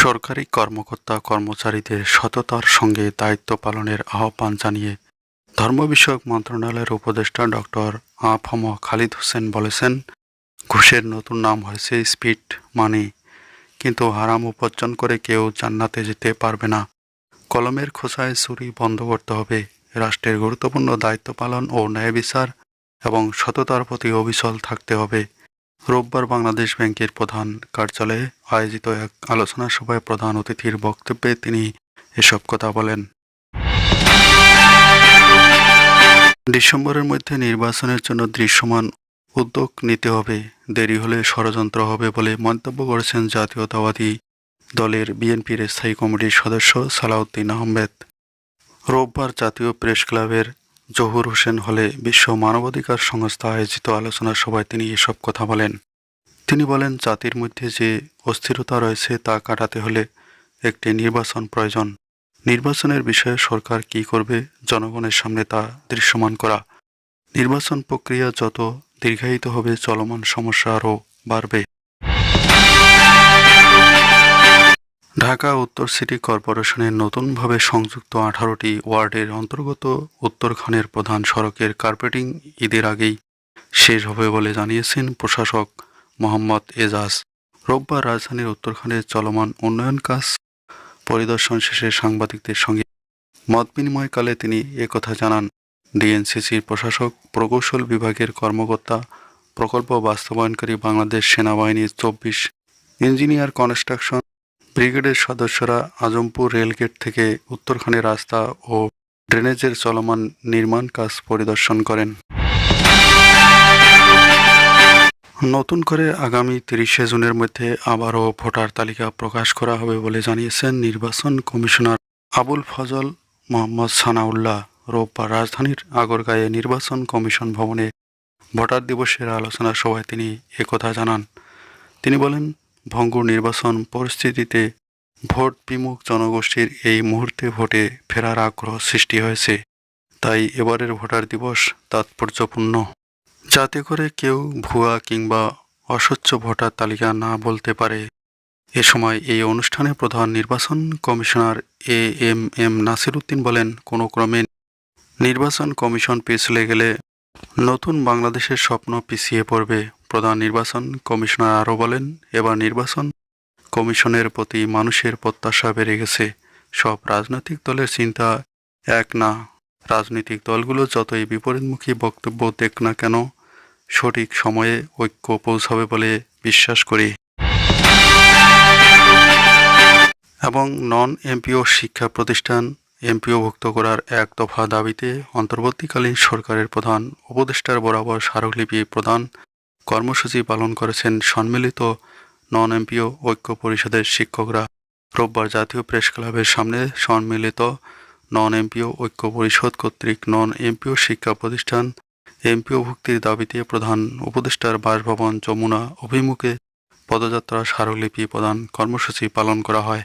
সরকারি কর্মকর্তা কর্মচারীদের সততার সঙ্গে দায়িত্ব পালনের আহ্বান জানিয়ে ধর্ম বিষয়ক মন্ত্রণালয়ের উপদেষ্টা ডক্টর আফম খালিদ হোসেন বলেছেন, ঘুষের নতুন নাম হয়েছে স্পিড মানি, কিন্তু হারাম উপার্জন করে কেউ জান্নাতে যেতে পারবে না। কলমের খোসায় চুরি বন্ধ করতে হবে। রাষ্ট্রের গুরুত্বপূর্ণ দায়িত্ব পালন ও ন্যায় বিচার এবং সততার প্রতি অবিচল থাকতে হবে। রোববার বাংলাদেশ ব্যাংকের প্রধান কার্যালয়ে আয়োজিত এক আলোচনা সভায় প্রধান অতিথির বক্তব্যে তিনি এসব কথা বলেন। ডিসেম্বরের মধ্যে নির্বাচনের জন্য দৃশ্যমান উদ্যোগ নিতে হবে। দেরি হলে ষড়যন্ত্র হবে বলে মন্তব্য করেছেন জাতীয়তাবাদী দলের বিএনপির স্থায়ী কমিটির সদস্য সালাউদ্দিন আহমেদ। রোববার জাতীয় প্রেস ক্লাবের জহুর হোসেন হলে বিশ্ব মানবাধিকার সংস্থা আয়োজিত আলোচনা সভায় তিনি এসব কথা বলেন। তিনি বলেন, জাতির মধ্যে যে অস্থিরতা রয়েছে তা কাটাতে হলে একটি নির্বাচন প্রয়োজন। নির্বাচনের বিষয়ে সরকার কী করবে জনগণের সামনে তা দৃশ্যমান করা। নির্বাচন প্রক্রিয়া যত দীর্ঘায়িত হবে, চলমান সমস্যা আরও বাড়বে। ঢাকা উত্তর সিটি কর্পোরেশনের নতুনভাবে সংযুক্ত আঠারোটি ওয়ার্ডের অন্তর্গত উত্তরখানের প্রধান সড়কের কার্পেটিং ঈদের আগেই শেষ হবে বলে জানিয়েছেন প্রশাসক মোহাম্মদ এজাজ। রোববার রাজধানীর উত্তরখানের চলমান উন্নয়ন কাজ পরিদর্শন শেষে সাংবাদিকদের সঙ্গে মত বিনিময়কালে তিনি একথা জানান। ডিএনসিসির প্রশাসক প্রকৌশল বিভাগের কর্মকর্তা, প্রকল্প বাস্তবায়নকারী বাংলাদেশ সেনাবাহিনীর চব্বিশ ইঞ্জিনিয়ার কনস্ট্রাকশন ব্রিগেডের সদস্যরা আজমপুর রেলগেট থেকে উত্তরখানের রাস্তা ও ড্রেনেজের চলমান নির্মাণ কাজ পরিদর্শন করেন। নতুন করে আগামী তিরিশে জুনের মধ্যে আবারও ভোটার তালিকা প্রকাশ করা হবে বলে জানিয়েছেন নির্বাচন কমিশনার আবুল ফজল মোহাম্মদ সানাউল্লাহ। রোববার রাজধানীর আগরগাঁয়ে নির্বাচন কমিশন ভবনে ভোটার দিবসের আলোচনা সভায় তিনি একথা জানান। তিনি বলেন ভঙ্গুর নির্বাচন পরিস্থিতিতে ভোট বিমুখ জনগোষ্ঠীর এই মুহূর্তে ভোটে ফেরার আগ্রহ সৃষ্টি হয়েছে। তাই এবারের ভোটার দিবস তাৎপর্যপূর্ণ। যাতে করে কেউ ভুয়া কিংবা অস্বচ্ছ ভোটার তালিকা না বলতে পারে। এ সময় এই অনুষ্ঠানে প্রধান নির্বাচন commissioner A M M Nasir Uddin বলেন, কোনো ক্রমে নির্বাচন কমিশন পিছলে গেলে নতুন বাংলাদেশের স্বপ্ন পিছিয়ে পড়বে। প্রধান নির্বাচন কমিশনার আরও বলেন, এবার নির্বাচন কমিশনের প্রতি মানুষের প্রত্যাশা বেড়ে গেছে। সব রাজনৈতিক দলের চিন্তা এক না। রাজনৈতিক দলগুলো যতই বিপরীতমুখী বক্তব্য দেখ না কেন, সঠিক সময়ে ঐক্য পৌঁছাবে বলে বিশ্বাস করি। এবং নন এমপিও শিক্ষা প্রতিষ্ঠান এমপিওভুক্ত করার এক দফা দাবিতে অন্তর্বর্তীকালীন সরকারের প্রধান উপদেষ্টার বরাবর স্মারকলিপি প্রদান কর্মসূচি পালন করেছেন সম্মিলিত নন এমপিও ঐক্য পরিষদের শিক্ষকরা। রোববার জাতীয় প্রেস ক্লাবের সামনে সম্মিলিত নন এমপিও ঐক্য পরিষদ কর্তৃক নন এমপিও শিক্ষা প্রতিষ্ঠান এমপিও ভুক্তির দাবিতে প্রধান উপদেষ্টার বাসভবন যমুনা অভিমুখে পদযাত্রা স্মারকলিপি প্রদান কর্মসূচি পালন করা হয়।